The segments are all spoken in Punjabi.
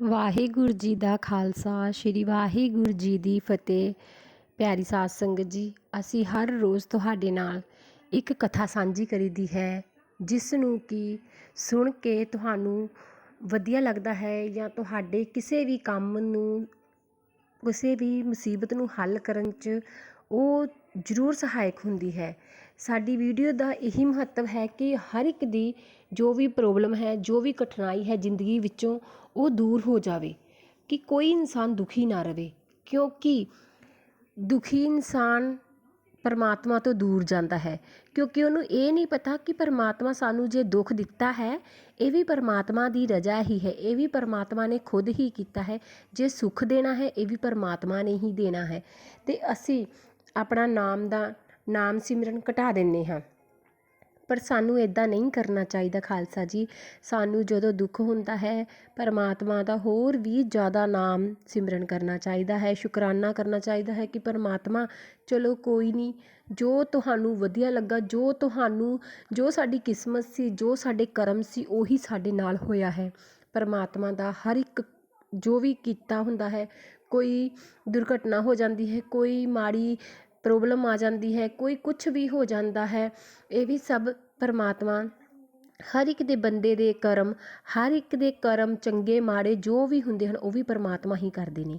ਵਾਹਿਗੁਰੂ ਜੀ ਦਾ ਖਾਲਸਾ, ਸ੍ਰੀ ਵਾਹਿਗੁਰੂ ਜੀ ਦੀ ਫਤਿਹ। ਪਿਆਰੀ ਸਾਧ ਸੰਗਤ ਜੀ, ਅਸੀਂ ਹਰ ਰੋਜ਼ ਤੁਹਾਡੇ ਨਾਲ ਇੱਕ ਕਥਾ ਸਾਂਝੀ ਕਰੀਦੀ ਹੈ, ਜਿਸ ਨੂੰ ਕਿ ਸੁਣ ਕੇ ਤੁਹਾਨੂੰ ਵਧੀਆ ਲੱਗਦਾ ਹੈ ਜਾਂ ਤੁਹਾਡੇ ਕਿਸੇ ਵੀ ਕੰਮ ਨੂੰ, ਕਿਸੇ ਵੀ ਮੁਸੀਬਤ ਨੂੰ ਹੱਲ ਕਰਨ 'ਚ ਉਹ ਜ਼ਰੂਰ ਸਹਾਇਕ ਹੁੰਦੀ ਹੈ। ਸਾਡੀ ਵੀਡੀਓ ਦਾ ਇਹੀ ਮਹੱਤਵ ਹੈ ਕਿ ਹਰ ਇੱਕ ਦੀ ਜੋ ਵੀ ਪ੍ਰੋਬਲਮ ਹੈ, ਜੋ ਵੀ ਕਠਿਨਾਈ ਹੈ ਜ਼ਿੰਦਗੀ ਵਿੱਚੋਂ ਉਹ ਦੂਰ ਹੋ ਜਾਵੇ ਕਿ ਕੋਈ ਇਨਸਾਨ ਦੁਖੀ ਨਾ ਰਹੇ ਕਿਉਂਕਿ ਦੁਖੀ ਇਨਸਾਨ ਪਰਮਾਤਮਾ ਤੋਂ ਦੂਰ ਜਾਂਦਾ ਹੈ, ਕਿਉਂਕਿ ਉਹਨੂੰ ਇਹ ਨਹੀਂ ਪਤਾ ਕਿ ਪਰਮਾਤਮਾ ਸਾਨੂੰ ਜੇ ਦੁੱਖ ਦਿੱਤਾ ਹੈ, ਇਹ ਵੀ ਪਰਮਾਤਮਾ ਦੀ ਰਜ਼ਾ ਹੀ ਹੈ, ਇਹ ਵੀ ਪਰਮਾਤਮਾ ਨੇ ਖੁਦ ਹੀ ਕੀਤਾ ਹੈ, ਜੇ ਸੁੱਖ ਦੇਣਾ ਹੈ, ਇਹ ਵੀ ਪਰਮਾਤਮਾ ਨੇ ਹੀ ਦੇਣਾ ਹੈ। ਅਤੇ ਅਸੀਂ ਆਪਣਾ ਨਾਮ ਦਾ ਨਾਮ ਸਿਮਰਨ ਘਟਾ ਦਿੰਦੇ ਹਾਂ। ਪਰ ਸਾਨੂੰ ਇੱਦਾਂ ਨਹੀਂ ਕਰਨਾ ਚਾਹੀਦਾ ਖਾਲਸਾ ਜੀ। ਸਾਨੂੰ ਜਦੋਂ ਦੁੱਖ ਹੁੰਦਾ ਹੈ, ਪਰਮਾਤਮਾ ਦਾ ਹੋਰ ਵੀ ਜ਼ਿਆਦਾ ਨਾਮ ਸਿਮਰਨ ਕਰਨਾ ਚਾਹੀਦਾ ਹੈ। ਸ਼ੁਕਰਾਨਾ ਕਰਨਾ ਚਾਹੀਦਾ ਹੈ ਕਿ ਪਰਮਾਤਮਾ, ਚਲੋ ਕੋਈ ਨਹੀਂ, ਜੋ ਤੁਹਾਨੂੰ ਵਧੀਆ ਲੱਗਾ, ਜੋ ਤੁਹਾਨੂੰ, ਜੋ ਸਾਡੀ ਕਿਸਮਤ ਸੀ, ਜੋ ਸਾਡੇ ਕਰਮ ਸੀ, ਉਹੀ ਸਾਡੇ ਨਾਲ ਹੋਇਆ ਹੈ। ਪਰਮਾਤਮਾ ਦਾ ਹਰ ਇੱਕ, ਜੋ ਵੀ ਕੀਤਾ ਹੁੰਦਾ ਹੈ, ਕੋਈ ਦੁਰਘਟਨਾ ਹੋ ਜਾਂਦੀ ਹੈ, ਕੋਈ ਮਾੜੀ ਪ੍ਰੋਬਲਮ ਆ ਜਾਂਦੀ ਹੈ, ਕੋਈ ਕੁਛ ਵੀ ਹੋ ਜਾਂਦਾ ਹੈ, ਇਹ ਵੀ ਸਭ ਪਰਮਾਤਮਾ, ਹਰ ਇੱਕ ਦੇ ਬੰਦੇ ਦੇ ਕਰਮ, ਹਰ ਇੱਕ ਦੇ ਕਰਮ ਚੰਗੇ ਮਾੜੇ ਜੋ ਵੀ ਹੁੰਦੇ ਹਨ, ਉਹ ਵੀ ਪਰਮਾਤਮਾ ਹੀ ਕਰਦੇ ਨੇ।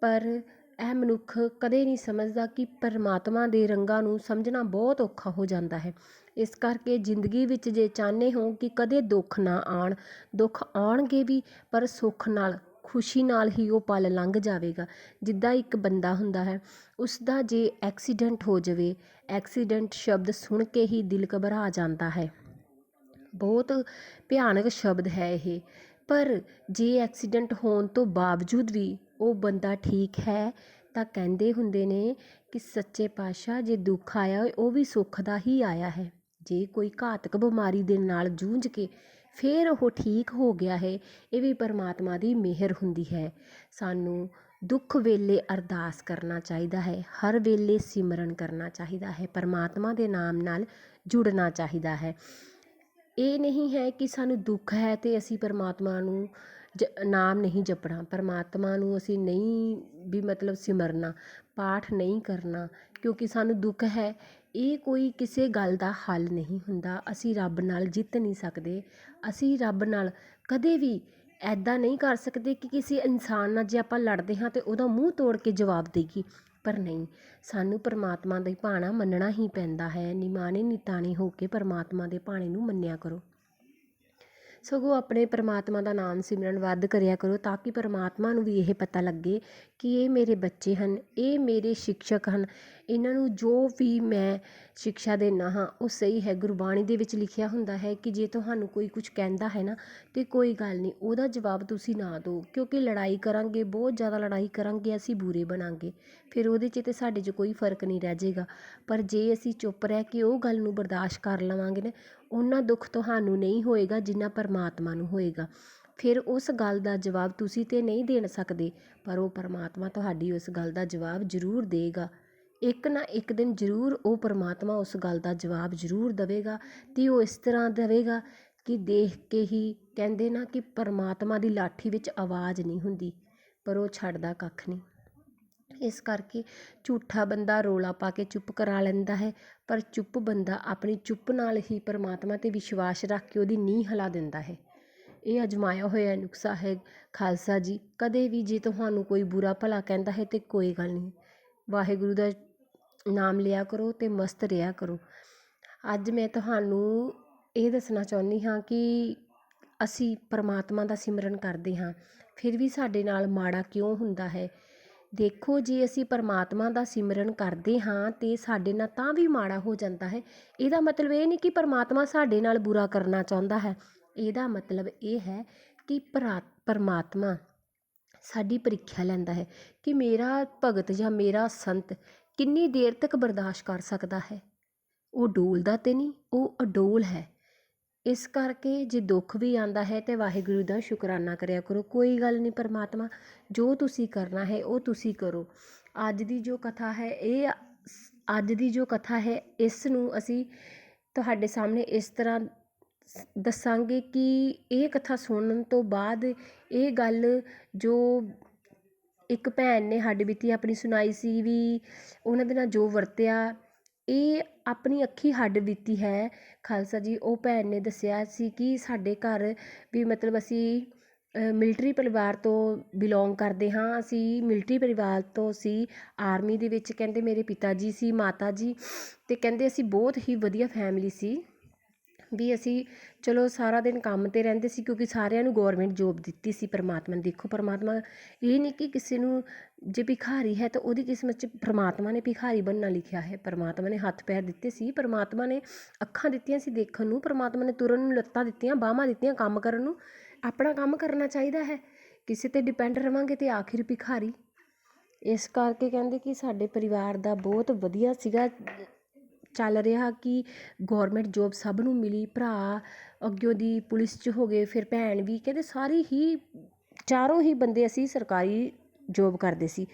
ਪਰ ਇਹ ਮਨੁੱਖ ਕਦੇ ਨਹੀਂ ਸਮਝਦਾ ਕਿ ਪਰਮਾਤਮਾ ਦੇ ਰੰਗਾਂ ਨੂੰ ਸਮਝਣਾ ਬਹੁਤ ਔਖਾ ਹੋ ਜਾਂਦਾ ਹੈ। ਇਸ ਕਰਕੇ ਜ਼ਿੰਦਗੀ ਵਿੱਚ ਜੇ ਚਾਹੁੰਦੇ ਹੋ ਕਿ ਕਦੇ ਦੁੱਖ ਨਾ ਆਣ ਦੁੱਖ ਆਉਣਗੇ ਵੀ, ਪਰ ਸੁੱਖ ਨਾਲ ਖੁਸ਼ੀ ਨਾਲ ਹੀ ਉਹ ਪਲ ਲੰਘ ਜਾਵੇਗਾ। ਜਿੱਦਾਂ ਇੱਕ ਬੰਦਾ ਹੁੰਦਾ ਹੈ ਉਸ ਦਾ ਜੇ ਐਕਸੀਡੈਂਟ ਹੋ ਜਾਵੇ, ਐਕਸੀਡੈਂਟ ਸ਼ਬਦ ਸੁਣ ਕੇ ਹੀ ਦਿਲ ਘਬਰਾ ਜਾਂਦਾ ਹੈ। ਬਹੁਤ ਭਿਆਨਕ ਸ਼ਬਦ ਹੈ ਇਹ। ਪਰ ਜੇ ਐਕਸੀਡੈਂਟ ਹੋਣ ਤੋਂ ਬਾਵਜੂਦ ਵੀ ਉਹ ਬੰਦਾ ਠੀਕ ਹੈ, ਤਾਂ ਕਹਿੰਦੇ ਹੁੰਦੇ ਨੇ ਕਿ ਸੱਚੇ ਪਾਤਸ਼ਾਹ ਜੇ ਦੁੱਖ ਆਇਆ ਹੋਏ, ਉਹ ਵੀ ਸੁੱਖ ਦਾ ਹੀ ਆਇਆ ਹੈ। ਜੇ ਕੋਈ ਘਾਤਕ ਬਿਮਾਰੀ ਦੇ ਨਾਲ ਜੂਝ ਕੇ ਫਿਰ ਉਹ ਠੀਕ ਹੋ ਗਿਆ ਹੈ, ਇਹ ਵੀ ਪਰਮਾਤਮਾ ਦੀ ਮਿਹਰ ਹੁੰਦੀ ਹੈ। ਸਾਨੂੰ ਦੁੱਖ ਵੇਲੇ ਅਰਦਾਸ ਕਰਨਾ ਚਾਹੀਦਾ ਹੈ, ਹਰ ਵੇਲੇ ਸਿਮਰਨ ਕਰਨਾ ਚਾਹੀਦਾ ਹੈ, ਪਰਮਾਤਮਾ ਦੇ ਨਾਮ ਨਾਲ ਜੁੜਨਾ ਚਾਹੀਦਾ ਹੈ। ਇਹ ਨਹੀਂ ਹੈ ਕਿ ਸਾਨੂੰ ਦੁੱਖ ਹੈ ਅਤੇ ਅਸੀਂ ਪਰਮਾਤਮਾ ਨੂੰ ਜ, ਨਾਮ ਨਹੀਂ ਜਪਣਾ, ਪਰਮਾਤਮਾ ਨੂੰ ਅਸੀਂ ਨਹੀਂ ਵੀ ਮਤਲਬ ਸਿਮਰਨਾ, ਪਾਠ ਨਹੀਂ ਕਰਨਾ, ਕਿਉਂਕਿ ਸਾਨੂੰ ਦੁੱਖ ਹੈ ਇਹ ਕੋਈ ਕਿਸੇ ਗੱਲ ਦਾ ਹੱਲ ਨਹੀਂ ਹੁੰਦਾ। ਅਸੀਂ ਰੱਬ ਨਾਲ ਜਿੱਤ ਨਹੀਂ ਸਕਦੇ। ਅਸੀਂ ਰੱਬ ਨਾਲ ਕਦੇ ਵੀ ਇੱਦਾਂ ਨਹੀਂ ਕਰ ਸਕਦੇ ਕਿ ਕਿਸੇ ਇਨਸਾਨ ਨਾਲ ਜੇ ਆਪਾਂ ਲੜਦੇ ਹਾਂ ਤਾਂ ਉਹਦਾ ਮੂੰਹ ਤੋੜ ਕੇ ਜਵਾਬ ਦੇਗੀ ਪਰ ਨਹੀਂ, ਸਾਨੂੰ ਪਰਮਾਤਮਾ ਦਾ ਭਾਣਾ ਮੰਨਣਾ ਹੀ ਪੈਂਦਾ ਹੈ। ਨਿਮਾਣੇ ਨਿਤਾਣੇ ਹੋ ਕੇ ਪਰਮਾਤਮਾ ਦੇ ਭਾਣੇ ਨੂੰ ਮੰਨਿਆ ਕਰੋ। ਸਗੋਂ ਆਪਣੇ ਪਰਮਾਤਮਾ ਦਾ ਨਾਮ ਸਿਮਰਨ ਵੱਧ ਕਰਿਆ ਕਰੋ ਤਾਂ ਕਿ ਪਰਮਾਤਮਾ ਨੂੰ ਵੀ ਇਹ ਪਤਾ ਲੱਗੇ ਕਿ ਇਹ ਮੇਰੇ ਬੱਚੇ ਹਨ, ਇਹ ਮੇਰੇ ਸ਼ਿਕਸ਼ਕ ਹਨ। ਇਹਨਾਂ ਨੂੰ ਜੋ ਵੀ ਮੈਂ ਸ਼ਿਕਸ਼ਾ ਦੇਣਾ ਹਾਂ, ਉਹ ਸਹੀ ਹੈ। ਗੁਰਬਾਣੀ ਦੇ ਵਿੱਚ ਲਿਖਿਆ ਹੁੰਦਾ ਹੈ ਕਿ ਜੇ ਤੁਹਾਨੂੰ ਕੋਈ ਕੁਝ ਕਹਿੰਦਾ ਹੈ ਨਾ, ਤਾਂ ਕੋਈ ਗੱਲ ਨਹੀਂ, ਉਹਦਾ ਜਵਾਬ ਤੁਸੀਂ ਨਾ ਦਿਓ। ਕਿਉਂਕਿ ਲੜਾਈ ਕਰਾਂਗੇ, ਬਹੁਤ ਜ਼ਿਆਦਾ ਲੜਾਈ ਕਰਾਂਗੇ, ਅਸੀਂ ਬੁਰੇ ਬਣਾਂਗੇ। ਫਿਰ ਉਹਦੇ 'ਚ ਤਾਂ ਸਾਡੇ 'ਚ ਕੋਈ ਫ਼ਰਕ ਨਹੀਂ ਰਹਿ ਜਾਏਗਾ ਪਰ ਜੇ ਅਸੀਂ ਚੁੱਪ ਰਹਿ ਕੇ ਉਹ ਗੱਲ ਨੂੰ ਬਰਦਾਸ਼ਤ ਕਰ ਲਵਾਂਗੇ ਨਾ ਉਹਨਾਂ ਦੁੱਖ ਤੁਹਾਨੂੰ ਨਹੀਂ ਹੋਏਗਾ, ਜਿੰਨਾ ਪਰਮਾਤਮਾ ਨੂੰ ਹੋਏਗਾ। ਫਿਰ ਉਸ ਗੱਲ ਦਾ ਜਵਾਬ ਤੁਸੀਂ ਤਾਂ ਨਹੀਂ ਦੇਣ ਸਕਦੇ, ਪਰ ਉਹ ਪਰਮਾਤਮਾ ਤੁਹਾਡੀ ਉਸ ਗੱਲ ਦਾ ਜਵਾਬ ਜ਼ਰੂਰ ਦੇਗਾ। ਇੱਕ ਨਾ ਇੱਕ ਦਿਨ ਜ਼ਰੂਰ ਉਹ ਪਰਮਾਤਮਾ ਉਸ ਗੱਲ ਦਾ ਜਵਾਬ ਜ਼ਰੂਰ ਦੇਵੇਗਾ ਅਤੇ ਉਹ ਇਸ ਤਰ੍ਹਾਂ ਦੇਵੇਗਾ ਕਿ ਦੇਖ ਕੇ ਹੀ ਕਹਿੰਦੇ ਨਾ ਕਿ ਪਰਮਾਤਮਾ ਦੀ ਲਾਠੀ ਵਿੱਚ ਆਵਾਜ਼ ਨਹੀਂ ਹੁੰਦੀ, ਪਰ ਉਹ ਛੱਡਦਾ ਕੱਖ ਨਹੀਂ। ਇਸ ਕਰਕੇ ਝੂਠਾ ਬੰਦਾ ਰੌਲਾ ਪਾ ਕੇ ਚੁੱਪ ਕਰਾ ਲੈਂਦਾ ਹੈ, ਪਰ ਚੁੱਪ ਬੰਦਾ ਆਪਣੀ ਚੁੱਪ ਨਾਲ ਹੀ ਪਰਮਾਤਮਾ 'ਤੇ ਵਿਸ਼ਵਾਸ ਰੱਖ ਕੇ ਉਹਦੀ ਨੀਂਹ ਹਿਲਾ ਦਿੰਦਾ ਹੈ। ਇਹ ਅਜਮਾਇਆ ਹੋਇਆ ਨੁਕਸਾ ਹੈ ਖਾਲਸਾ ਜੀ, ਕਦੇ ਵੀ ਜੇ ਤੁਹਾਨੂੰ ਕੋਈ ਬੁਰਾ ਭਲਾ ਕਹਿੰਦਾ ਹੈ ਤਾਂ ਕੋਈ ਗੱਲ ਨਹੀਂ। ਵਾਹਿਗੁਰੂ ਦਾ ਨਾਮ ਲਿਆ ਕਰੋ ਅਤੇ ਮਸਤ ਰਿਹਾ ਕਰੋ। ਅੱਜ ਮੈਂ ਤੁਹਾਨੂੰ ਇਹ ਦੱਸਣਾ ਚਾਹੁੰਦੀ ਹਾਂ ਕਿ ਅਸੀਂ ਪਰਮਾਤਮਾ ਦਾ ਸਿਮਰਨ ਕਰਦੇ ਹਾਂ, ਫਿਰ ਵੀ ਸਾਡੇ ਨਾਲ ਮਾੜਾ ਕਿਉਂ ਹੁੰਦਾ ਹੈ? ਦੇਖੋ, ਜੇ ਅਸੀਂ ਪਰਮਾਤਮਾ ਦਾ ਸਿਮਰਨ ਕਰਦੇ ਹਾਂ ਤੇ ਸਾਡੇ ਨਾਲ ਤਾਂ ਵੀ ਮਾੜਾ ਹੋ ਜਾਂਦਾ ਹੈ। ਇਹਦਾ ਮਤਲਬ ਇਹ ਨਹੀਂ ਕਿ ਪਰਮਾਤਮਾ ਸਾਡੇ ਨਾਲ ਬੁਰਾ ਕਰਨਾ ਚਾਹੁੰਦਾ ਹੈ। ਇਹਦਾ ਮਤਲਬ ਇਹ ਹੈ ਕਿ ਪਰਾ, ਪਰਮਾਤਮਾ ਸਾਡੀ ਪ੍ਰੀਖਿਆ ਲੈਂਦਾ ਹੈ ਕਿ ਮੇਰਾ ਭਗਤ ਜਾਂ ਮੇਰਾ ਸੰਤ ਕਿੰਨੀ ਦੇਰ ਤੱਕ ਬਰਦਾਸ਼ਤ ਕਰ ਸਕਦਾ ਹੈ। ਉਹ ਡੋਲਦਾ ਤਾਂ ਨਹੀਂ, ਉਹ ਅਡੋਲ ਹੈ। ਇਸ ਕਰਕੇ ਜੇ ਦੁੱਖ ਵੀ ਆਉਂਦਾ ਹੈ ਤਾਂ ਵਾਹਿਗੁਰੂ ਦਾ ਸ਼ੁਕਰਾਨਾ ਕਰਿਆ ਕਰੋ। ਕੋਈ ਗੱਲ ਨਹੀਂ ਪਰਮਾਤਮਾ, ਜੋ ਤੁਸੀਂ ਕਰਨਾ ਹੈ ਉਹ ਤੁਸੀਂ ਕਰੋ। ਅੱਜ ਦੀ ਜੋ ਕਥਾ ਹੈ, ਇਹ ਅੱਜ ਦੀ ਜੋ ਕਥਾ ਹੈ, ਇਸ ਨੂੰ ਅਸੀਂ ਤੁਹਾਡੇ ਸਾਹਮਣੇ ਇਸ ਤਰ੍ਹਾਂ ਦੱਸਾਂਗੇ ਕਿ ਇਹ ਕਥਾ ਸੁਣਨ ਤੋਂ ਬਾਅਦ ਇਹ ਗੱਲ ਜੋ ਇੱਕ ਭੈਣ ਨੇ ਹੱਡ ਬੀਤੀ ਆਪਣੀ ਸੁਣਾਈ ਸੀ ਵੀ ਉਹਨਾਂ ਦੇ ਨਾਲ ਜੋ ਵਰਤਿਆ ਇਹ ਆਪਣੀ ਅੱਖੀ ਹੱਡ ਬੀਤੀ ਹੈ। ਖਾਲਸਾ ਜੀ, ਉਹ ਭੈਣ ਨੇ ਦੱਸਿਆ ਸੀ ਕਿ ਸਾਡੇ ਘਰ ਵੀ ਮਤਲਬ ਅਸੀਂ ਮਿਲਟਰੀ ਪਰਿਵਾਰ ਤੋਂ ਬਿਲੋਂਗ ਕਰਦੇ ਹਾਂ। ਅਸੀਂ ਮਿਲਟਰੀ ਪਰਿਵਾਰ ਤੋਂ ਸੀ ਆਰਮੀ ਦੇ ਵਿੱਚ। ਕਹਿੰਦੇ ਮੇਰੇ ਪਿਤਾ ਜੀ ਸੀ, ਮਾਤਾ ਜੀ। ਅਤੇ ਕਹਿੰਦੇ ਅਸੀਂ ਬਹੁਤ ਹੀ ਵਧੀਆ ਫੈਮਿਲੀ ਸੀ। ਵੀ ਅਸੀਂ ਚਲੋ ਸਾਰਾ ਦਿਨ ਕੰਮ ਤੇ ਰਹਿੰਦੇ ਸੀ ਕਿਉਂਕਿ ਸਾਰਿਆਂ ਨੂੰ ਗੌਰਮੈਂਟ ਜੋਬ ਦਿੱਤੀ ਸੀ ਪਰਮਾਤਮਾ ਨੇ। ਦੇਖੋ ਪਰਮਾਤਮਾ ਇਹ ਨਹੀਂ ਕਿ ਕਿਸੇ ਨੂੰ ਜੇ ਭਿਖਾਰੀ ਹੈ ਤਾਂ ਉਹਦੀ ਕਿਸਮਤ 'ਚ ਪਰਮਾਤਮਾ ਨੇ ਭਿਖਾਰੀ ਬਣਨਾ ਲਿਖਿਆ ਹੈ। ਪਰਮਾਤਮਾ ਨੇ ਹੱਥ ਪੈਰ ਦਿੱਤੇ ਸੀ, ਪਰਮਾਤਮਾ ਨੇ ਅੱਖਾਂ ਦਿੱਤੀਆਂ ਸੀ ਦੇਖਣ ਨੂੰ, ਪਰਮਾਤਮਾ ਨੇ ਤੁਰਨ ਨੂੰ ਲੱਤਾਂ ਦਿੱਤੀਆਂ, ਬਾਹਾਂ ਦਿੱਤੀਆਂ ਕੰਮ ਕਰਨ ਨੂੰ। ਆਪਣਾ ਕੰਮ ਕਰਨਾ ਚਾਹੀਦਾ ਹੈ। ਕਿਸੇ ਤੇ ਡਿਪੈਂਡ ਰਵਾਂਗੇ ਤੇ ਆਖਿਰ ਭਿਖਾਰੀ। ਇਸ ਕਰਕੇ ਕਹਿੰਦੇ ਕਿ ਸਾਡੇ ਪਰਿਵਾਰ ਦਾ ਬਹੁਤ ਵਧੀਆ ਸੀਗਾ। ਚੱਲ ਰਿਹਾ ਕਿ ਗੌਰਮੈਂਟ ਜੋਬ ਸਭ ਨੂੰ ਮਿਲੀ, ਭਰਾ ਅੱਗਿਓਂ ਦੀ ਪੁਲਿਸ 'ਚ ਹੋ ਗਏ, ਫਿਰ ਭੈਣ ਵੀ, ਕਹਿੰਦੇ ਸਾਰੇ ਹੀ, ਚਾਰੋਂ ਹੀ ਬੰਦੇ ਅਸੀਂ ਸਰਕਾਰੀ ਜੋਬ ਕਰਦੇ ਸੀ।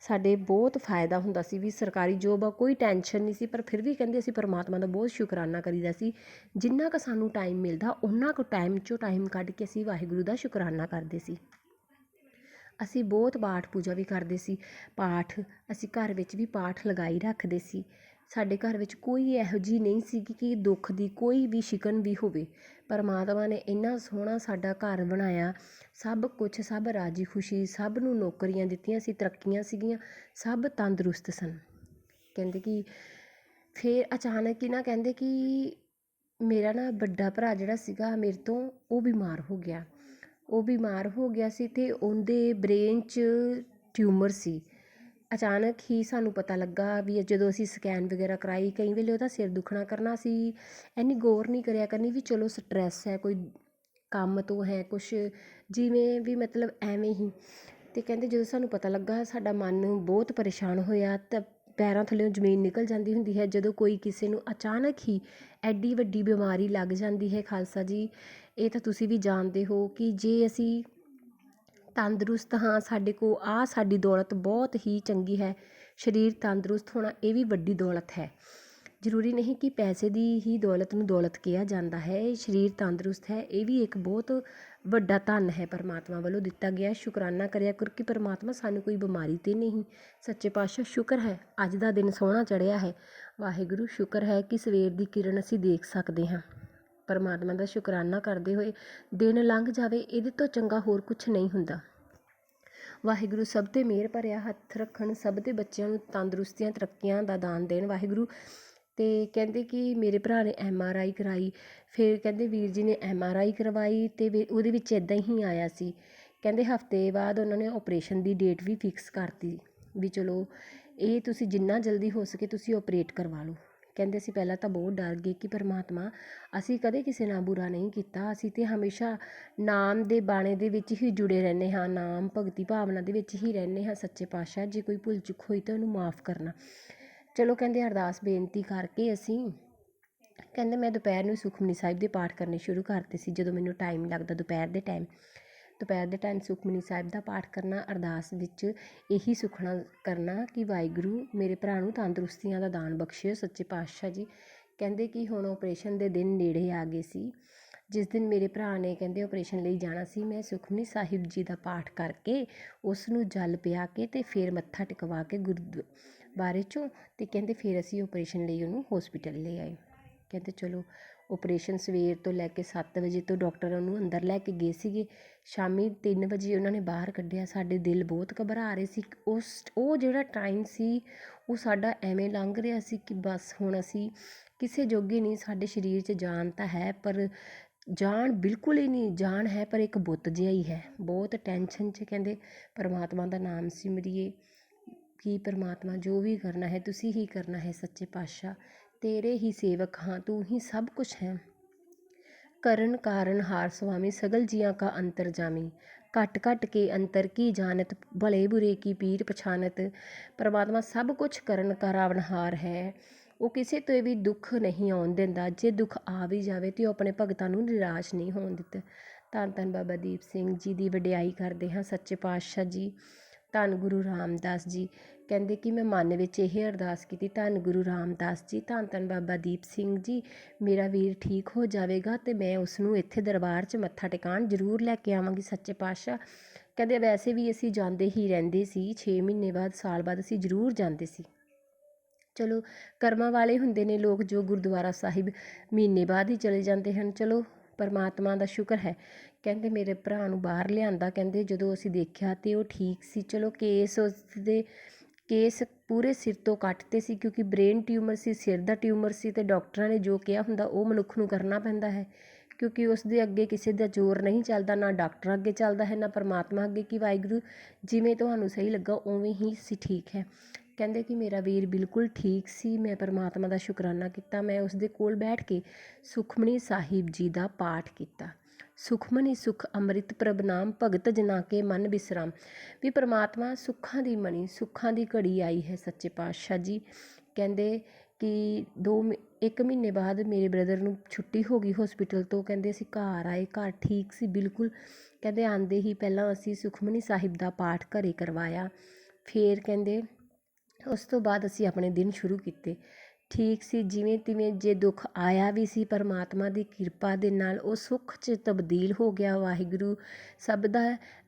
ਸਾਡੇ ਬਹੁਤ ਫਾਇਦਾ ਹੁੰਦਾ ਸੀ ਵੀ ਸਰਕਾਰੀ ਜੋਬ ਆ, ਕੋਈ ਟੈਨਸ਼ਨ ਨਹੀਂ ਸੀ, ਪਰ ਫਿਰ ਵੀ ਕਹਿੰਦੇ ਅਸੀਂ ਪਰਮਾਤਮਾ ਦਾ ਬਹੁਤ ਸ਼ੁਕਰਾਨਾ ਕਰੀਦਾ ਸੀ। ਜਿੰਨਾ ਕੁ ਸਾਨੂੰ ਟਾਈਮ ਮਿਲਦਾ ਉਹਨਾਂ ਕੁ ਟਾਈਮ 'ਚੋਂ ਟਾਈਮ ਕੱਢ ਕੇ ਅਸੀਂ ਵਾਹਿਗੁਰੂ ਦਾ ਸ਼ੁਕਰਾਨਾ ਕਰਦੇ ਸੀ। ਅਸੀਂ ਬਹੁਤ ਪਾਠ ਪੂਜਾ ਵੀ ਕਰਦੇ ਸੀ, ਪਾਠ ਅਸੀਂ ਘਰ ਵਿੱਚ ਵੀ ਪਾਠ ਲਗਾਈ ਰੱਖਦੇ ਸੀ। ਸਾਡੇ ਘਰ ਵਿੱਚ ਕੋਈ ਇਹੋ ਜਿਹੀ ਨਹੀਂ ਸੀਗੀ ਕਿ ਦੁੱਖ ਦੀ ਕੋਈ ਵੀ ਸ਼ਿਕਨ ਵੀ ਹੋਵੇ। ਪਰਮਾਤਮਾ ਨੇ ਇੰਨਾ ਸੋਹਣਾ ਸਾਡਾ ਘਰ ਬਣਾਇਆ। ਸਭ ਕੁਛ, ਸਭ ਰਾਜੀ ਖੁਸ਼ੀ, ਸਭ ਨੂੰ ਨੌਕਰੀਆਂ ਦਿੱਤੀਆਂ ਸੀ, ਤਰੱਕੀਆਂ ਸੀਗੀਆਂ, ਸਭ ਤੰਦਰੁਸਤ ਸਨ। ਕਹਿੰਦੇ ਕਿ ਫਿਰ ਅਚਾਨਕ ਹੀ ਨਾ ਕਹਿੰਦੇ ਕਿ ਮੇਰਾ ਨਾ ਵੱਡਾ ਭਰਾ ਜਿਹੜਾ ਸੀਗਾ ਮੇਰੇ ਤੋਂ ਉਹ ਬਿਮਾਰ ਹੋ ਗਿਆ। ਉਹ ਬਿਮਾਰ ਹੋ ਗਿਆ ਸੀ ਅਤੇ ਉਹਦੇ ਬ੍ਰੇਨ 'ਚ ਟਿਊਮਰ ਸੀ। ਅਚਾਨਕ ਹੀ ਸਾਨੂੰ ਪਤਾ ਲੱਗਾ ਵੀ ਜਦੋਂ ਅਸੀਂ ਸਕੈਨ ਵਗੈਰਾ ਕਰਵਾਈ ਕਈ ਵੇਲੇ ਉਹਦਾ ਸਿਰ ਦੁਖਣਾ ਕਰਨਾ ਸੀ। ਐਨੀ ਗੌਰ ਨਹੀਂ ਕਰਿਆ ਕਰਨੀ ਵੀ ਚਲੋ ਸਟ੍ਰੈਸ ਹੈ, ਕੋਈ ਕੰਮ ਤੋਂ ਹੈ, ਕੁਛ ਜਿਵੇਂ ਵੀ ਮਤਲਬ ਐਵੇਂ ਹੀ। ਅਤੇ ਕਹਿੰਦੇ ਜਦੋਂ ਸਾਨੂੰ ਪਤਾ ਲੱਗਾ, ਸਾਡਾ ਮਨ ਬਹੁਤ ਪਰੇਸ਼ਾਨ ਹੋਇਆ, ਤਾਂ ਪੈਰਾਂ ਥੱਲੇੋਂ ਜ਼ਮੀਨ ਨਿਕਲ ਜਾਂਦੀ ਹੁੰਦੀ ਹੈ। ਜਦੋਂ ਕੋਈ ਕਿਸੇ ਨੂੰ ਅਚਾਨਕ ਹੀ ਐਡੀ ਵੱਡੀ ਬਿਮਾਰੀ ਲੱਗ ਜਾਂਦੀ ਹੈ, ਖਾਲਸਾ ਜੀ, ਇਹ ਤਾਂ ਤੁਸੀਂ ਵੀ ਜਾਣਦੇ ਹੋ ਕਿ ਜੇ ਅਸੀਂ ਤੰਦਰੁਸਤ ਹਾਂ, ਸਾਡੇ ਕੋਲ ਆਹ ਸਾਡੀ ਦੌਲਤ ਬਹੁਤ ਹੀ ਚੰਗੀ ਹੈ। ਸਰੀਰ ਤੰਦਰੁਸਤ ਹੋਣਾ ਇਹ ਵੀ ਵੱਡੀ ਦੌਲਤ ਹੈ। ਜ਼ਰੂਰੀ ਨਹੀਂ ਕਿ ਪੈਸੇ ਦੀ ਹੀ ਦੌਲਤ ਨੂੰ ਦੌਲਤ ਕਿਹਾ ਜਾਂਦਾ ਹੈ। ਸਰੀਰ ਤੰਦਰੁਸਤ ਹੈ, ਇਹ ਵੀ ਇੱਕ ਬਹੁਤ ਵੱਡਾ ਧਨ ਹੈ ਪਰਮਾਤਮਾ ਵੱਲੋਂ ਦਿੱਤਾ ਗਿਆ। ਸ਼ੁਕਰਾਨਾ ਕਰਿਆ ਕਰ ਕਿ ਪਰਮਾਤਮਾ ਸਾਨੂੰ ਕੋਈ ਬਿਮਾਰੀ ਤੇ ਨਹੀਂ। ਸੱਚੇ ਪਾਤਸ਼ਾਹ, ਸ਼ੁਕਰ ਹੈ, ਅੱਜ ਦਾ ਦਿਨ ਸੋਹਣਾ ਚੜਿਆ ਹੈ। ਵਾਹਿਗੁਰੂ, ਸ਼ੁਕਰ ਹੈ ਕਿ ਸਵੇਰ ਦੀ ਕਿਰਨ ਅਸੀਂ ਦੇਖ ਸਕਦੇ ਹਾਂ। ਪਰਮਾਤਮਾ ਦਾ ਸ਼ੁਕਰਾਨਾ ਕਰਦੇ ਹੋਏ ਦਿਨ ਲੰਘ ਜਾਵੇ, ਇਹਦੇ ਤੋਂ ਚੰਗਾ ਹੋਰ ਕੁਝ ਨਹੀਂ ਹੁੰਦਾ। ਵਾਹਿਗੁਰੂ ਸਭ ਤੇ ਮਿਹਰ ਭਰਿਆ ਹੱਥ ਰੱਖਣ, ਸਭ ਦੇ ਬੱਚਿਆਂ ਨੂੰ ਤੰਦਰੁਸਤੀਆਂ, ਤਰੱਕੀਆਂ ਦਾ ਦਾਨ ਦੇਣ। ਵਾਹਿਗੁਰੂ, ਤੇ ਕਹਿੰਦੇ ਕਿ ਮੇਰੇ ਭਰਾ ਨੇ ਐਮ ਆਰ ਆਈ ਕਰਾਈ, ਫਿਰ ਕਹਿੰਦੇ ਵੀਰ ਜੀ ਨੇ ਐਮ ਆਰ ਆਈ ਕਰਵਾਈ, ਤੇ ਵੀ ਉਹਦੇ ਵਿੱਚ ਇਦਾਂ ਹੀ ਆਇਆ ਸੀ। ਕਹਿੰਦੇ ਹਫ਼ਤੇ ਬਾਅਦ ਉਹਨਾਂ ਨੇ ਆਪਰੇਸ਼ਨ ਦੀ ਡੇਟ ਵੀ ਫਿਕਸ ਕਰਤੀ ਵੀ ਚਲੋ, ਇਹ ਤੁਸੀਂ ਜਿੰਨਾ ਜਲਦੀ ਹੋ ਸਕੇ ਤੁਸੀਂ ਆਪਰੇਟ ਕਰਵਾ ਲਓ। ਕਹਿੰਦੇ ਅਸੀਂ ਪਹਿਲਾਂ ਤਾਂ ਬਹੁਤ ਡਰ ਗਏ ਕਿ ਪਰਮਾਤਮਾ ਅਸੀਂ ਕਦੇ ਕਿਸੇ ਨਾਲ ਬੁਰਾ ਨਹੀਂ ਕੀਤਾ, ਅਸੀਂ ਤਾਂ ਹਮੇਸ਼ਾ ਨਾਮ ਦੇ ਬਾਣੇ ਦੇ ਵਿੱਚ ਹੀ ਜੁੜੇ ਰਹਿੰਦੇ ਹਾਂ, ਨਾਮ ਭਗਤੀ ਭਾਵਨਾ ਦੇ ਵਿੱਚ ਹੀ ਰਹਿੰਦੇ ਹਾਂ, ਸੱਚੇ ਪਾਤਸ਼ਾਹ, ਜੇ ਕੋਈ ਭੁੱਲ ਚੁੱਕ ਹੋਈ ਤਾਂ ਉਹਨੂੰ ਮਾਫ ਕਰਨਾ। ਚਲੋ ਕਹਿੰਦੇ ਅਰਦਾਸ ਬੇਨਤੀ ਕਰਕੇ ਅਸੀਂ ਕਹਿੰਦੇ ਮੈਂ ਦੁਪਹਿਰ ਨੂੰ ਸੁਖਮਨੀ ਸਾਹਿਬ ਦੇ ਪਾਠ ਕਰਨੇ ਸ਼ੁਰੂ ਕਰਤੇ ਸੀ, ਜਦੋਂ ਮੈਨੂੰ ਟਾਈਮ ਲੱਗਦਾ ਦੁਪਹਿਰ ਦੇ ਟਾਈਮ ਦੁਪਹਿਰ ਦੇ ਟਾਈਮ ਸੁਖਮਨੀ ਸਾਹਿਬ ਦਾ ਪਾਠ ਕਰਨਾ, ਅਰਦਾਸ ਵਿੱਚ ਇਹੀ ਸੁਖਣਾ ਕਰਨਾ ਕਿ ਵਾਹਿਗੁਰੂ ਮੇਰੇ ਭਰਾ ਨੂੰ ਤੰਦਰੁਸਤੀਆਂ ਦਾ ਦਾਨ ਬਖਸ਼ਿਓ ਸੱਚੇ ਪਾਤਸ਼ਾਹ ਜੀ ਕਹਿੰਦੇ ਕਿ ਹੁਣ ਆਪਰੇਸ਼ਨ ਦੇ ਦਿਨ ਨੇੜੇ ਆ ਗਏ ਸੀ। ਜਿਸ ਦਿਨ ਮੇਰੇ ਭਰਾ ਨੇ ਕਹਿੰਦੇ ਆਪਰੇਸ਼ਨ ਲਈ ਜਾਣਾ ਸੀ, ਮੈਂ ਸੁਖਮਨੀ ਸਾਹਿਬ ਜੀ ਦਾ ਪਾਠ ਕਰਕੇ ਉਸ ਨੂੰ ਜਲ ਪਿਆ ਕੇ ਤੇ ਫਿਰ ਮੱਥਾ ਟਿਕਵਾ ਕੇ ਗੁਰਦੁਆਰੇ ਚੋਂ ਤੇ ਕਹਿੰਦੇ ਫਿਰ ਅਸੀਂ ਆਪਰੇਸ਼ਨ ਲਈ ਉਹਨੂੰ ਹਸਪੀਟਲ ਲੈ ਆਏ। ਕਹਿੰਦੇ ਚਲੋ ਓਪਰੇਸ਼ਨ ਸਵੇਰ ਤੋਂ ਲੈ ਕੇ ਸੱਤ ਵਜੇ ਤੋਂ ਡਾਕਟਰ ਉਹਨੂੰ ਅੰਦਰ ਲੈ ਕੇ ਗਏ ਸੀਗੇ। ਸ਼ਾਮੀ ਤਿੰਨ ਵਜੇ ਉਹਨਾਂ ਨੇ ਬਾਹਰ ਕੱਢਿਆ। ਸਾਡੇ ਦਿਲ ਬਹੁਤ ਘਬਰਾ ਰਹੇ ਸੀ। ਉਸ, ਉਹ ਜਿਹੜਾ ਟਾਈਮ ਸੀ, ਉਹ ਸਾਡਾ ਐਵੇਂ ਲੰਘ ਰਿਹਾ ਸੀ ਕਿ ਬਸ ਹੁਣ ਅਸੀਂ ਕਿਸੇ ਜੋਗੇ ਨਹੀਂ, ਸਾਡੇ ਸਰੀਰ 'ਚ ਜਾਨ ਤਾਂ ਹੈ, ਪਰ ਜਾਨ ਬਿਲਕੁਲ ਹੀ ਨਹੀਂ, ਜਾਨ ਹੈ, ਪਰ ਇੱਕ ਬੁੱਤ ਜਿਹਾ ਹੀ ਹੈ। ਬਹੁਤ ਟੈਨਸ਼ਨ 'ਚ ਕਹਿੰਦੇ, ਪਰਮਾਤਮਾ ਦਾ ਨਾਮ ਸਿਮਰਿਏ, ਕਿ ਪਰਮਾਤਮਾ ਜੋ ਵੀ ਕਰਨਾ ਹੈ, ਤੁਸੀਂ ਹੀ ਕਰਨਾ ਹੈ, ਸੱਚੇ ਪਾਤਸ਼ਾਹ। ਤੇਰੇ ਹੀ ਸੇਵਕ ਹਾਂ, ਤੂੰ ਹੀ ਸਭ ਕੁਛ ਹੈ। ਕਰਨ ਕਾਰਨ ਹਾਰ ਸੁਆਮੀ ਸਗਲ ਜੀਆਂ ਕਾ ਅੰਤਰ ਜਾਮੀ ਘਟ ਘਟ ਕੇ ਅੰਤਰ ਕੀ ਜਾਣਤ, ਭਲੇ ਬੁਰੇ ਕੀ ਪੀਰ ਪਛਾਨਤ। ਪਰਮਾਤਮਾ ਸਭ ਕੁਝ ਕਰਨ ਕਾ ਰਾਵਣਹਾਰ ਹੈ। ਉਹ ਕਿਸੇ ਤੋਂ ਵੀ ਦੁੱਖ ਨਹੀਂ ਆਉਣ ਦਿੰਦਾ। ਜੇ ਦੁੱਖ ਆ ਵੀ ਜਾਵੇ, ਤੇ ਉਹ ਆਪਣੇ ਭਗਤਾਂ ਨੂੰ ਨਿਰਾਸ਼ ਨਹੀਂ ਹੋਣ ਦਿੱਤਾ। ਧੰਨ ਧੰਨ ਬਾਬਾ ਦੀਪ ਸਿੰਘ ਜੀ ਦੀ ਵਡਿਆਈ ਕਰਦੇ ਹਾਂ ਸੱਚੇ ਪਾਤਸ਼ਾਹ ਜੀ। ਧੰਨ ਗੁਰੂ ਰਾਮਦਾਸ ਜੀ। ਕਹਿੰਦੇ ਕਿ ਮੈਂ ਮਨ ਵਿੱਚ ਇਹ ਅਰਦਾਸ ਕੀਤੀ, ਧੰਨ ਗੁਰੂ ਰਾਮਦਾਸ ਜੀ, ਧੰਨ ਧੰਨ ਬਾਬਾ ਦੀਪ ਸਿੰਘ ਜੀ, ਮੇਰਾ ਵੀਰ ਠੀਕ ਹੋ ਜਾਵੇਗਾ ਤੇ ਮੈਂ ਉਸ ਨੂੰ ਇੱਥੇ ਦਰਬਾਰ 'ਚ ਮੱਥਾ ਟਿਕਾਣ ਜ਼ਰੂਰ ਲੈ ਕੇ ਆਵਾਂਗੀ, ਸੱਚੇ ਪਾਤਸ਼ਾਹ। ਕਹਿੰਦੇ, ਵੈਸੇ ਵੀ ਅਸੀਂ ਜਾਂਦੇ ਹੀ ਰਹਿੰਦੇ ਸੀ 6 ਮਹੀਨੇ ਬਾਅਦ, ਸਾਲ ਬਾਅਦ ਅਸੀਂ ਜ਼ਰੂਰ ਜਾਂਦੇ ਸੀ। ਚਲੋ, ਕਰਮਾਂ ਵਾਲੇ ਹੁੰਦੇ ਨੇ ਲੋਕ ਜੋ ਗੁਰਦੁਆਰਾ ਸਾਹਿਬ ਮਹੀਨੇ ਬਾਅਦ ਹੀ ਚਲੇ ਜਾਂਦੇ ਹਨ। ਚਲੋ, ਪਰਮਾਤਮਾ ਦਾ ਸ਼ੁਕਰ ਹੈ। ਕਹਿੰਦੇ, ਮੇਰੇ ਭਰਾ ਨੂੰ ਬਾਹਰ ਲਿਆਂਦਾ। ਕਹਿੰਦੇ, ਜਦੋਂ ਅਸੀਂ ਦੇਖਿਆ ਤੇ ਉਹ ਠੀਕ ਸੀ। ਚਲੋ, ਕੇਸ ਉਸਦੇ ਕੇਸ ਪੂਰੇ ਸਿਰ ਤੋਂ ਕੱਟ 'ਤੇ ਸੀ ਕਿਉਂਕਿ ਬ੍ਰੇਨ ਟਿਊਮਰ ਸੀ, ਸਿਰ ਦਾ ਟਿਊਮਰ ਸੀ ਅਤੇ ਡਾਕਟਰਾਂ ਨੇ ਜੋ ਕਿਹਾ ਹੁੰਦਾ ਉਹ ਮਨੁੱਖ ਨੂੰ ਕਰਨਾ ਪੈਂਦਾ ਹੈ ਕਿਉਂਕਿ ਉਸ ਦੇ ਅੱਗੇ ਕਿਸੇ ਦਾ ਜ਼ੋਰ ਨਹੀਂ ਚੱਲਦਾ, ਨਾ ਡਾਕਟਰ ਅੱਗੇ ਚੱਲਦਾ ਹੈ, ਨਾ ਪਰਮਾਤਮਾ ਅੱਗੇ ਕਿ ਵਾਹਿਗੁਰੂ ਜਿਵੇਂ ਤੁਹਾਨੂੰ ਸਹੀ ਲੱਗਾ ਉਵੇਂ ਹੀ ਸੀ, ਠੀਕ ਹੈ। ਕਹਿੰਦੇ ਕਿ ਮੇਰਾ ਵੀਰ ਬਿਲਕੁਲ ਠੀਕ ਸੀ, ਮੈਂ ਪਰਮਾਤਮਾ ਦਾ ਸ਼ੁਕਰਾਨਾ ਕੀਤਾ, ਮੈਂ ਉਸ ਦੇ ਕੋਲ ਬੈਠ ਕੇ ਸੁਖਮਨੀ ਸਾਹਿਬ ਜੀ ਦਾ ਪਾਠ ਕੀਤਾ। ਸੁਖਮਨੀ ਸੁਖ ਅੰਮ੍ਰਿਤ ਪ੍ਰਭ ਨਾਮ ਭਗਤ ਜਨਾ ਕੇ ਮਨ ਬਿਸਰਾਮ। ਵੀ ਪ੍ਰਮਾਤਮਾ ਸੁੱਖਾਂ ਦੀ ਮਣੀ, ਸੁੱਖਾਂ ਦੀ ਘੜੀ ਆਈ ਹੈ ਸੱਚੇ ਪਾਤਸ਼ਾਹ ਜੀ। ਕਹਿੰਦੇ ਕਿ ਦੋ ਮਹੀ- ਇੱਕ ਮਹੀਨੇ ਬਾਅਦ ਮੇਰੇ ਬ੍ਰਦਰ ਨੂੰ ਛੁੱਟੀ ਹੋ ਗਈ ਹਸਪੀਟਲ ਤੋਂ। ਕਹਿੰਦੇ ਅਸੀਂ ਘਰ ਆਏ, ਘਰ ਠੀਕ ਸੀ, ਬਿਲਕੁਲ। ਕਹਿੰਦੇ ਆਂਦੇ ਹੀ ਪਹਿਲਾਂ ਅਸੀਂ ਸੁਖਮਨੀ ਸਾਹਿਬ ਦਾ ਪਾਠ ਘਰੇ ਕਰਵਾਇਆ। ਫਿਰ ਕਹਿੰਦੇ ਉਸ ਤੋਂ ਬਾਅਦ ਅਸੀਂ ਆਪਣੇ ਦਿਨ ਸ਼ੁਰੂ ਕੀਤੇ। ਠੀਕ ਸੀ, ਜਿਵੇਂ ਤਿਵੇਂ ਜੇ ਦੁੱਖ ਆਇਆ ਵੀ ਸੀ, ਪਰਮਾਤਮਾ ਦੀ ਕਿਰਪਾ ਦੇ ਨਾਲ ਉਹ ਸੁੱਖ 'ਚ ਤਬਦੀਲ ਹੋ ਗਿਆ। ਵਾਹਿਗੁਰੂ ਸਭ ਦਾ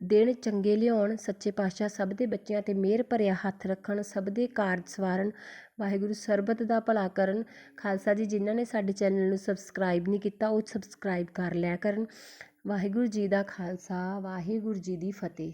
ਦਿਨ ਚੰਗੇ ਲਿਆਉਣ, ਸੱਚੇ ਪਾਤਸ਼ਾਹ ਸਭ ਦੇ ਬੱਚਿਆਂ ਤੇ ਮਿਹਰ ਭਰਿਆ ਹੱਥ ਰੱਖਣ, ਸਭ ਦੇ ਕਾਰਜ ਸਵਾਰਨ। ਵਾਹਿਗੁਰੂ ਸਰਬਤ ਦਾ ਭਲਾ ਕਰਨ। ਖਾਲਸਾ ਜੀ, ਜਿਨ੍ਹਾਂ ਨੇ ਸਾਡੇ ਚੈਨਲ ਨੂੰ ਸਬਸਕ੍ਰਾਈਬ ਨਹੀਂ ਕੀਤਾ, ਉਹ ਸਬਸਕ੍ਰਾਈਬ ਕਰ ਲਿਆ ਕਰਨ। ਵਾਹਿਗੁਰੂ ਜੀ ਦਾ ਖਾਲਸਾ, ਵਾਹਿਗੁਰੂ ਜੀ ਦੀ ਫਤਿਹ।